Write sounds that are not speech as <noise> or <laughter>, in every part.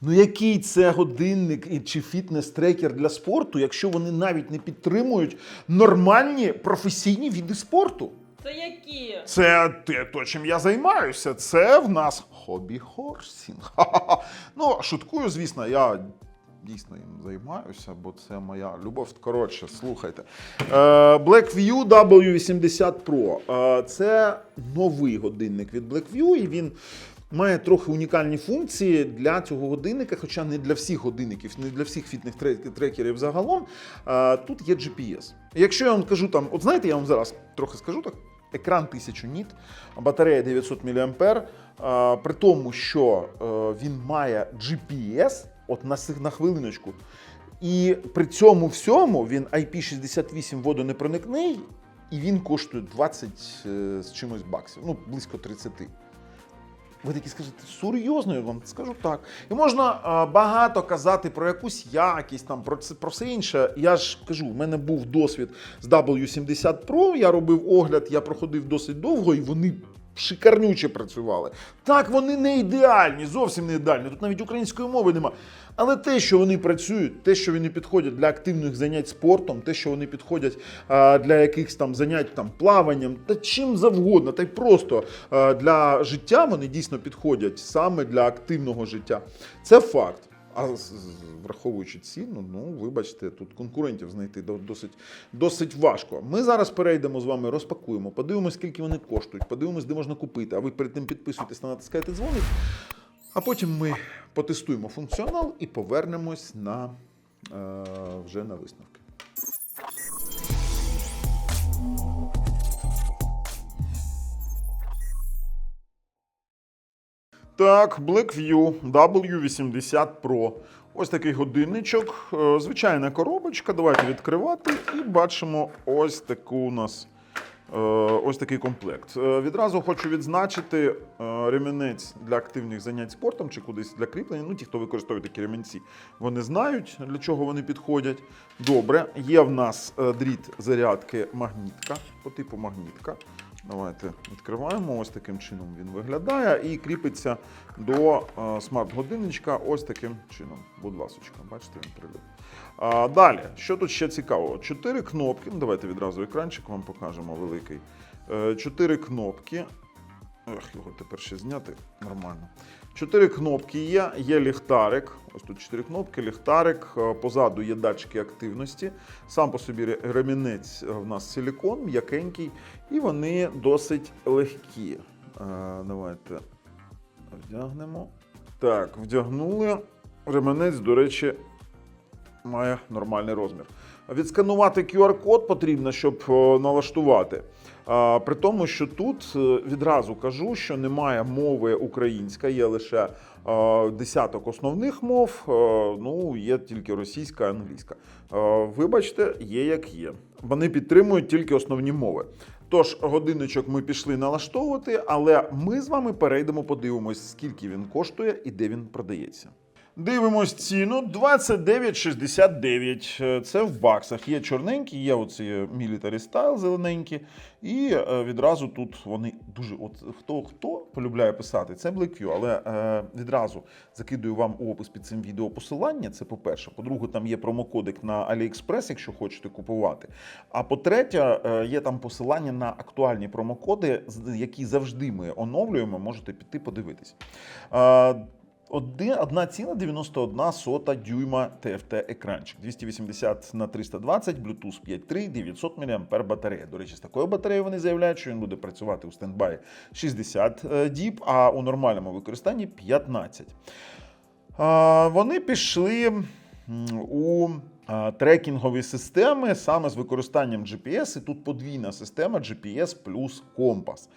Ну який це годинник чи фітнес-трекер для спорту, якщо вони навіть не підтримують нормальні професійні види спорту? Це які? Це те, то, чим я займаюся. Це в нас хобі-хорсінг. <laughs> Ну, шуткую, звісно, я дійсно їм займаюся, бо це моя любов. Коротше, слухайте. Е, Blackview W80 Pro. Е, Це новий годинник від Blackview, і він. Має трохи унікальні функції для цього годинника, хоча не для всіх годинників, не для всіх фітних трекерів загалом. Тут є GPS. Якщо я вам кажу там, от знаєте, я вам зараз трохи скажу так. Екран 1000 ніт, батарея 900 мА, при тому, що е, він має GPS, от на, на хвилиночку, і при цьому всьому він IP68 водонепроникний, і він коштує 20 е, з чимось баксів, ну близько 30. Ви такі скажете, серйозно, я вам скажу так. І можна а, багато казати про якусь якість, там, про, це, про все інше. Я ж кажу, в мене був досвід з W70 Pro, я робив огляд, я проходив досить довго, і вони шикарнюче працювали. Так, вони не ідеальні, зовсім не ідеальні. Тут навіть української мови нема. Але те, що вони працюють, те, що вони підходять для активних занять спортом, те, що вони підходять а, для якихось там занять там плаванням, та чим завгодно, та й просто а, для життя вони дійсно підходять саме для активного життя. Це факт. А враховуючи ціну, ну вибачте, тут конкурентів знайти досить, досить важко. Ми зараз перейдемо з вами, розпакуємо, подивимось, скільки вони коштують, подивимось, де можна купити. А ви перед тим підписуйтесь та натискайте дзвоник. А потім ми потестуємо функціонал і повернемось на е, вже на висновки. Так, Blackview W80 Pro. Ось такий годинничок. Е, Звичайна коробочка. Давайте відкривати. І бачимо ось таку у нас. е, Ось такий комплект. Е, Відразу хочу відзначити ремінець для активних занять спортом чи кудись для кріплення. Ну, ті, хто використовує такі ремінці, вони знають, для чого вони підходять. Добре, є в нас дріт зарядки магнітка по типу магнітка. Давайте відкриваємо. Ось таким чином він виглядає і кріпиться до е, смарт-годинничка ось таким чином. Будь ласочка, бачите, він прилип. А, далі, що тут ще цікавого? Чотири кнопки. Ну, давайте відразу екранчик вам покажемо великий. Е, Чотири кнопки. Ех, його тепер ще зняти нормально. Чотири кнопки є, є ліхтарик. Ось тут чотири кнопки, ліхтарик. е, Позаду є датчики активності. Сам по собі ремінець е, в нас силікон, м'якенький, і вони досить легкі. Е, Давайте вдягнемо. Так, вдягнули. Ремінець, до речі, має нормальний розмір. Відсканувати QR-код потрібно, щоб налаштувати. При тому, що тут е, відразу кажу, що немає мови українська, є лише десяток основних мов. е, Ну, є тільки російська, англійська. Е, Вибачте, є як є. Вони підтримують тільки основні мови. Тож годинничок ми пішли налаштовувати, але ми з вами перейдемо, подивимось, скільки він коштує і де він продається. Дивимось ціну 29,69. Е, Це в баксах. Є чорненькі, є оці military style зелененькі. І е, відразу тут вони дуже. От хто хто полюбляє писати, це Blackview, але е, відразу закидую вам у опис під цим відео посилання. Це по-перше. По-друге, там є промокодик на AliExpress, якщо хочете купувати. А по-третє, е, є там посилання на актуальні промокоди, які завжди ми оновлюємо. Можете піти подивитись. Е, Один- 1,91 сота дюйма TFT екранчик. 280 на 320, Bluetooth 5.3, 900 мА батарея. До речі, з такою батареєю вони заявляють, що він буде працювати у стендбай 60 е, діб, а у нормальному використанні 15. А, Вони пішли у трекінгові системи саме з використанням GPS, і тут подвійна система GPS плюс компас.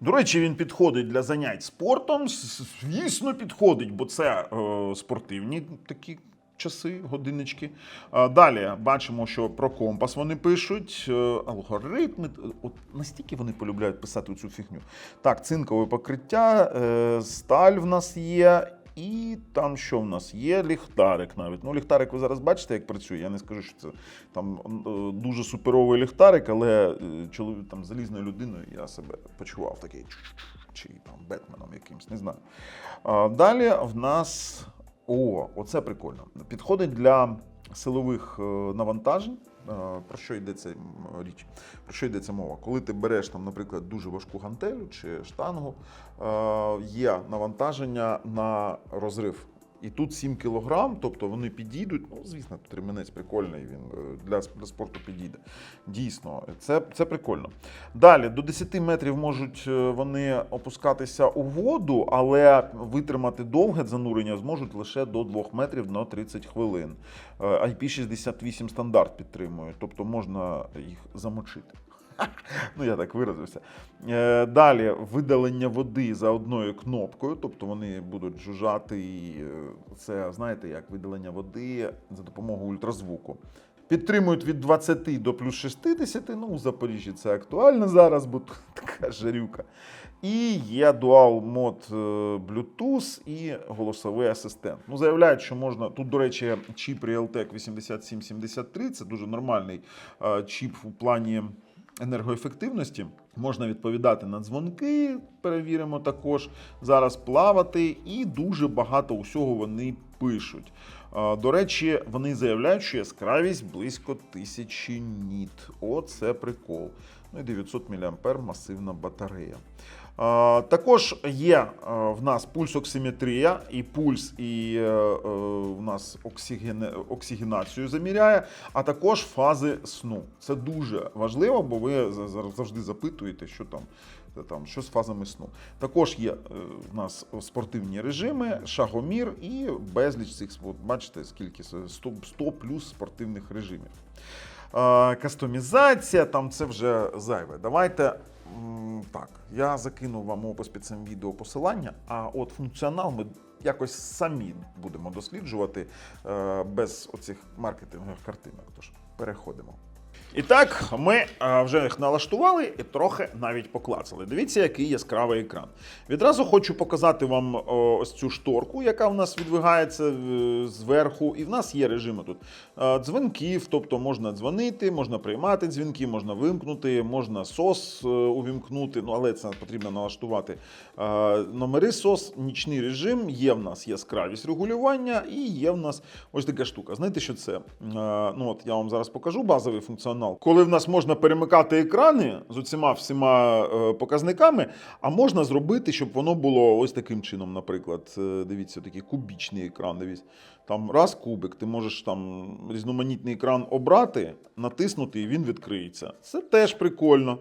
До речі, він підходить для занять спортом. Звісно, підходить, бо це е, спортивні такі часи, годиннички. А, Далі бачимо, що про компас вони пишуть, е, алгоритми. От настільки вони полюбляють писати цю фігню. Так, цинкове покриття, е, сталь в нас є. І там що в нас є? Ліхтарик навіть. Ну, ліхтарик ви зараз бачите, як працює. Я не скажу, що це там е, дуже суперовий ліхтарик, але е, чоловік там залізною людиною я себе почував такий чи там Бетменом якимсь, не знаю. А, Далі в нас О, оце прикольно. Підходить для силових е, навантажень. Е, Про що йдеться річ? Про що йдеться мова? Коли ти береш там, наприклад, дуже важку гантелю чи штангу, е, є навантаження на розрив. І тут 7 кілограм, тобто вони підійдуть. Ну, звісно, тут ремінець прикольний, він е, для, спорту підійде. Дійсно, це, це прикольно. Далі до 10 метрів можуть е, вони опускатися у воду, але витримати довге занурення зможуть лише до 2 метрів на 30 хвилин. Е, IP68 стандарт підтримує, тобто можна їх замочити. Ну, я так виразився. Е, Далі видалення води за одною кнопкою, тобто вони будуть жужжати. І е, це, знаєте, як видалення води за допомогою ультразвуку. Підтримують від 20 до плюс 60. Ну, у Запоріжжі це актуально зараз, бо тут <laughs> така жарюка. І є дуал мод е, Bluetooth і голосовий асистент. Ну, заявляють, що можна. Тут, до речі, чіп Realtek 8773 це дуже нормальний чіп у плані енергоефективності. Можна відповідати на дзвонки, перевіримо також. Зараз плавати, і дуже багато усього вони пишуть. До речі, вони заявляють, що яскравість близько тисячі ніт. Оце прикол. Ну і 900 мА масивна батарея. Е, Також є е, в нас пульсоксиметрія, і пульс, і е, в нас оксиген... оксигенацію заміряє, а також фази сну. Це дуже важливо, бо ви за- за- завжди запитуєте, що там. Там що з фазами сну. Також є в нас спортивні режими, шагомір і безліч цих от бачите, скільки 100, 100 плюс спортивних режимів. Кастомізація, там це вже зайве. Давайте так. Я закинув вам опис під цим відео посилання, а от функціонал ми якось самі будемо досліджувати е, без оцих маркетингових картинок. Тож переходимо. І так, ми е, вже їх налаштували і трохи навіть поклацали. Дивіться, який яскравий екран. Відразу хочу показати вам ось цю шторку, яка в нас відвигається е, зверху. І в нас є режими тут е, дзвінків, тобто можна дзвонити, можна приймати дзвінки, можна вимкнути, можна е, увімкнути. Ну, але це потрібно налаштувати. Номери SOS, нічний режим, є в нас яскравість регулювання і є в нас ось така штука. Знаєте, що це? Ну от я вам зараз покажу базовий функціонал. Коли в нас можна перемикати екрани з усіма всіма е, показниками, а можна зробити, щоб воно було ось таким чином, наприклад. Е, Дивіться, такий кубічний екран. Дивіться. Там раз кубик, ти можеш там різноманітний екран обрати, натиснути, і він відкриється. Це теж прикольно.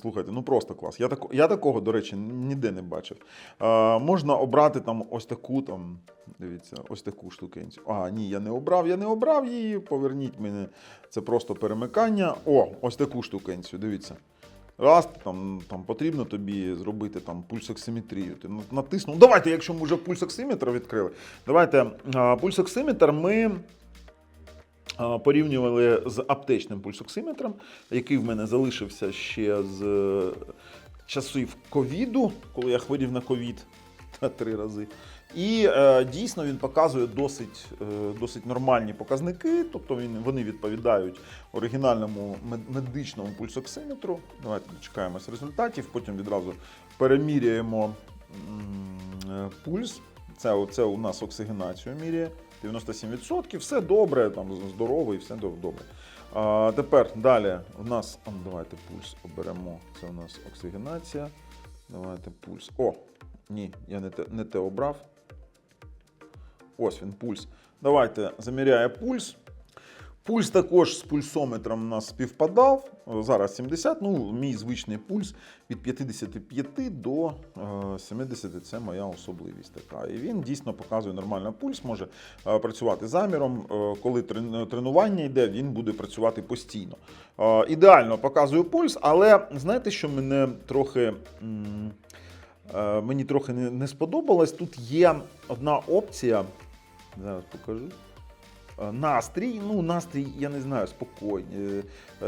Слухайте, ну просто клас. Я, тако, я такого, до речі, ніде не бачив. Е, можна обрати там ось таку, там, дивіться, ось таку штукенцю. А, ні, я не обрав, я не обрав її. Поверніть мене. Це просто перемикання. О, ось таку штукенцю, дивіться. Раз там, там потрібно тобі зробити там пульсоксиметрію. Ти натиснув. Давайте, якщо ми вже пульсоксиметр відкрили, давайте пульсоксиметр ми порівнювали з аптечним пульсоксиметром, який в мене залишився ще з е, часів ковіду, коли я хворів на ковід три рази. І е, дійсно він показує досить, е, досить нормальні показники, тобто він, вони відповідають оригінальному медичному пульсоксиметру. Давайте дочекаємось результатів, потім відразу переміряємо пульс. Це, це у нас оксигенацію міряє. 97%, все добре, там здоровий, все добре. А, тепер далі у нас, ну, давайте пульс оберемо. Це у нас оксигенація. Давайте пульс. О, ні, я не те, не те обрав. Ось він пульс. Давайте заміряє пульс. Пульс також з пульсометром у нас співпадав. Зараз 70. Ну, мій звичний пульс від 55 до е, 70 це моя особливість така. І він дійсно показує нормально пульс, може е, працювати заміром. Е, Коли тренування йде, він буде працювати постійно. Е, Ідеально показує пульс, але знаєте, що мене трохи. е, Мені трохи не сподобалось. Тут є одна опція. Зараз покажу. Е, Настрій, ну настрій, я не знаю, спокійний.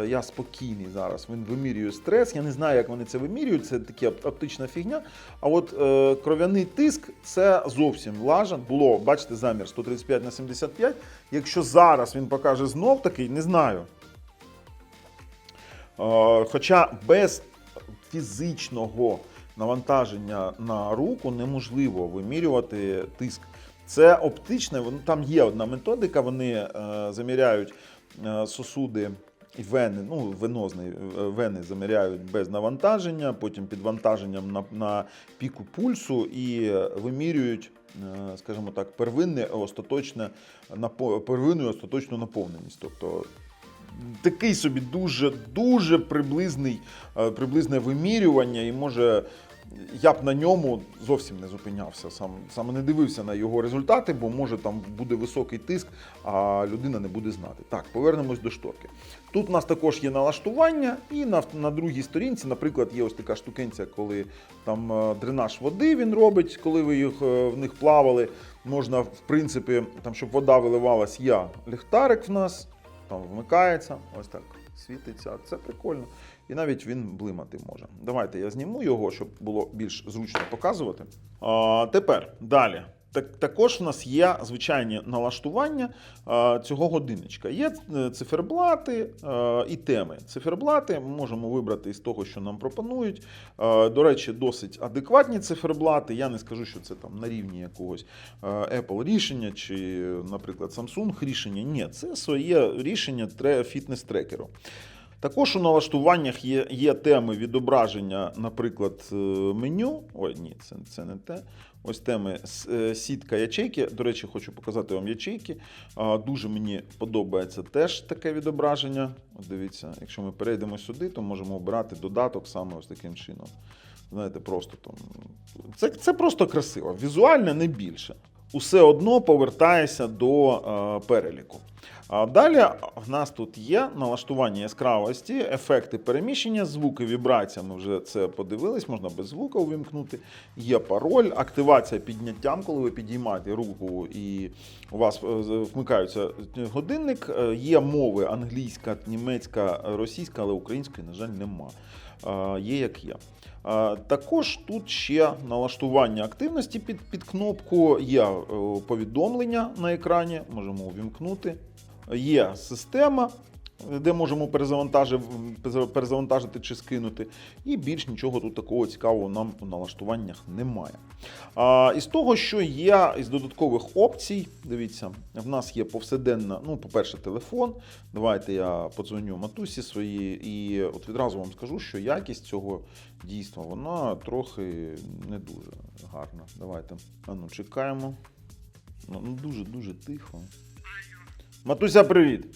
Я спокійний зараз. Він вимірює стрес. Я не знаю, як вони це вимірюють. Це така оптична фігня. А от е, кров'яний тиск це зовсім лажан. Було, бачите, замір 135 на 75. Якщо зараз він покаже знов такий, не знаю. Е, Хоча без фізичного навантаження на руку неможливо вимірювати тиск. Це оптичне, воно там є одна методика, вони е, заміряють е, сосуди і вени, ну, венозні е, вени заміряють без навантаження, потім під вантаженням на, на піку пульсу і вимірюють, е, скажімо так, первинне, остаточне, первинну остаточну наповненість. Тобто такий собі дуже дуже приблизний, е, приблизне вимірювання, і може. Я б на ньому зовсім не зупинявся, сам саме не дивився на його результати, бо може там буде високий тиск, а людина не буде знати. Так, повернемось до шторки. Тут у нас також є налаштування, і на, на другій сторінці, наприклад, є ось така штукенця, коли там е, дренаж води він робить, коли ви їх е, в них плавали. Можна, в принципі, там, щоб вода виливалась, є ліхтарик в нас там вмикається, ось так світиться. Це прикольно. І навіть він блимати може. Давайте я зніму його, щоб було більш зручно показувати. А, тепер далі. Так, також в нас є звичайні налаштування а, цього годинничка. Є е, циферблати а, і теми. Циферблати ми можемо вибрати із того, що нам пропонують. А, до речі, досить адекватні циферблати. Я не скажу, що це там на рівні якогось е, Apple рішення чи, наприклад, Samsung рішення. Ні, це своє рішення фітнес-трекеру. Також у налаштуваннях є, є теми відображення, наприклад, е, меню. Ой, ні, це, це не те. Ось теми е, сітка ячейки. До речі, хочу показати вам ячейки. Дуже мені подобається теж таке відображення. Дивіться, якщо ми перейдемо сюди, то можемо обирати додаток саме ось таким чином. Знаєте, просто там. Це, це просто красиво. Візуально не більше. Усе одно повертаєшся до е, переліку. Далі в нас тут є налаштування яскравості, ефекти переміщення, звуки, вібрація. Ми вже це подивились, можна без звука увімкнути. Є пароль, активація підняттям, коли ви підіймаєте руку і у вас е, вмикається годинник. Е, Є мови англійська, німецька, російська, але української, на жаль, нема. Е, Є як є. Е, Також тут ще налаштування активності під, під кнопку, є е, повідомлення на екрані, можемо увімкнути. Є система, де можемо перезавантажити чи скинути. І більш нічого тут такого цікавого нам у налаштуваннях немає. А, із того, що є із додаткових опцій, дивіться, в нас є повседенна, ну, по-перше, телефон. Давайте я подзвоню матусі своїй, і от відразу вам скажу, що якість цього дійства вона трохи не дуже гарна. Давайте. А ну, чекаємо. Ну, ну, дуже дуже тихо. Матуся, привіт.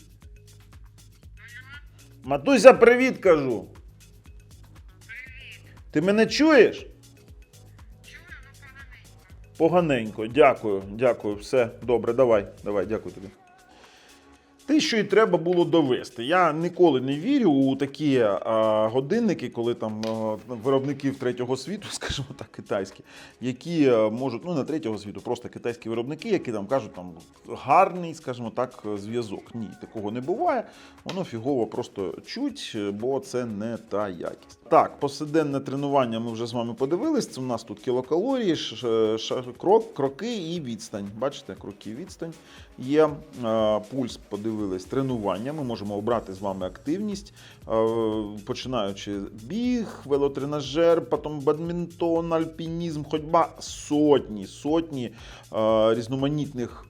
Матуся, привіт, кажу. Ти мене чуєш? Чую, ну поганенько. Поганенько, дякую, дякую. Все добре, давай, давай, дякую тобі. Те, що і треба було довести. Я ніколи не вірю у такі а, годинники, коли там а, виробників третього світу, <laughs> скажімо так, китайські, які а, можуть, ну не третього світу, просто китайські виробники, які там кажуть, там гарний, скажімо так, зв'язок. Ні, такого не буває. Воно фігово просто чуть, бо це не та якість. Так, посиденне тренування ми вже з вами подивились. Це у нас тут кілокалорії, крок, кроки і відстань. Бачите, кроки і відстань. Є е, пульс, подивились, тренування. Ми можемо обрати з вами активність, е, починаючи біг, велотренажер, потім бадмінтон, альпінізм, ходьба сотні, сотні е, різноманітних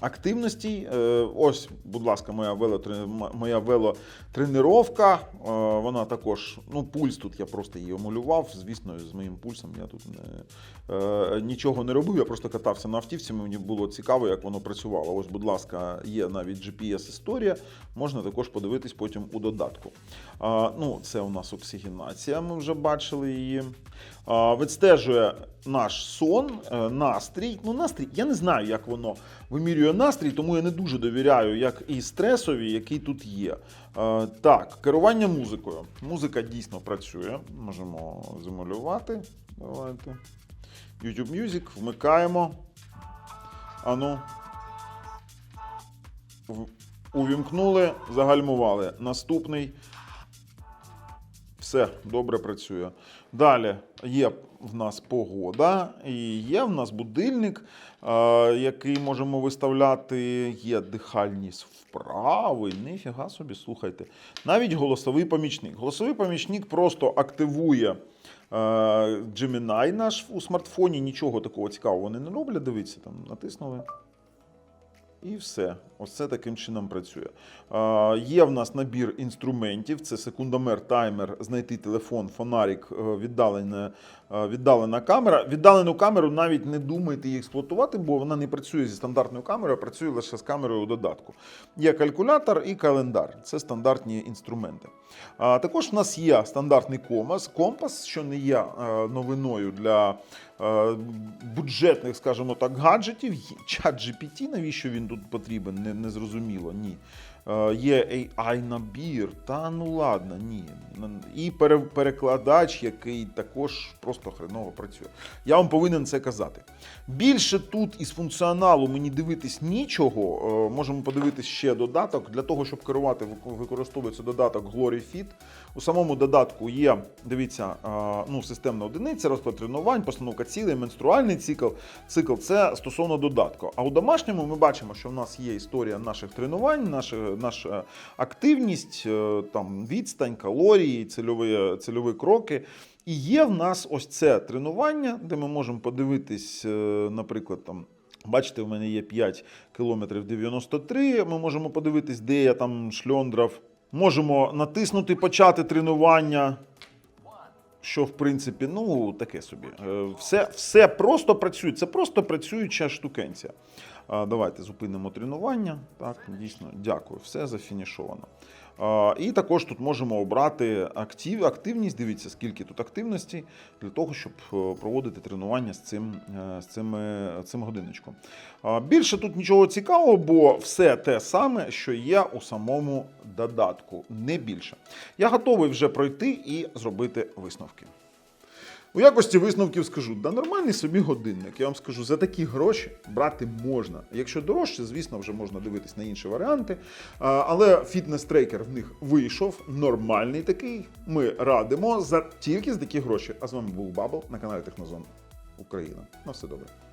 активностей. Е, Ось, будь ласка, моя велотре- моя велотренировка. Е, Вона також, ну, пульс тут я просто її малював. Звісно, з моїм пульсом я тут не, е, нічого не робив. Я просто катався на автівці. Мені було цікаво, як воно працювало. Ось, будь ласка, є навіть GPS-історія. Можна також подивитись потім у додатку. Ну, це у нас оксигенація, ми вже бачили її. Відстежує наш сон, е, настрій. Ну, настрій, я не знаю, як воно вимірює настрій, тому я не дуже довіряю, як і стресові, який тут є. Е, так, керування музикою. Музика дійсно працює. Можемо замалювати. Давайте. YouTube Music, вмикаємо. Ану. Увімкнули, загальмували. Наступний. Все добре працює. Далі є в нас погода, і є в нас будильник, е, який можемо виставляти. Є дихальні вправи. Ніфіга собі, слухайте. Навіть голосовий помічник. Голосовий помічник просто активує Е, Gemini наш у смартфоні нічого такого цікавого вони не роблять. Дивіться, там натиснули. І все. Ось це таким чином працює. Є в нас набір інструментів: це секундомер, таймер, знайти телефон, фонарик, е, віддалена, е, віддалена камера. Віддалену камеру навіть не думайте її експлуатувати, бо вона не працює зі стандартною камерою, а працює лише з камерою у додатку. Є калькулятор і календар. Це стандартні інструменти. Також в нас є стандартний компас, компас, що не є е, новиною для бюджетних, скажімо так, гаджетів. Чат GPT, навіщо він тут потрібен, не, не зрозуміло. Ні. Е, Є AI набір, та ну ладно, ні. І перекладач, який також просто хреново працює. Я вам повинен це казати. Більше тут із функціоналу мені дивитись нічого. Е, Можемо подивитись ще додаток. Для того, щоб керувати, використовується додаток GloryFit. У самому додатку є, дивіться, е, ну, системна одиниця, розклад тренувань, постановка цілей, менструальний цикл. Цикл це стосовно додатку. А у домашньому ми бачимо, що в нас є історія наших тренувань, наша, наша активність, е, там, відстань, калорії, цільові, цільові кроки. І є в нас ось це тренування, де ми можемо подивитись, е, наприклад, там. Бачите, в мене є 5 кілометрів 93. Ми можемо подивитись, де я там шльондрав. Можемо натиснути почати тренування. Що, в принципі, ну таке собі. Е, Все, все просто працює. Це просто працююча штукенція. Давайте зупинимо тренування. Так, дійсно, дякую. Все зафінішовано. І також тут можемо обрати актив, активність. Дивіться, скільки тут активності для того, щоб е, проводити тренування з цим, е, з цим, цим годиночком. Більше тут нічого цікавого, бо все те саме, що є у самому додатку, не більше. Я готовий вже пройти і зробити висновки. У якості висновків скажу, да нормальний собі годинник. Я вам скажу, за такі гроші брати можна. Якщо дорожче, звісно, вже можна дивитись на інші варіанти. Але фітнес-трекер в них вийшов, нормальний такий. Ми радимо за тільки за такі гроші. А з вами був Бабл на каналі Технозон Україна. На все добре.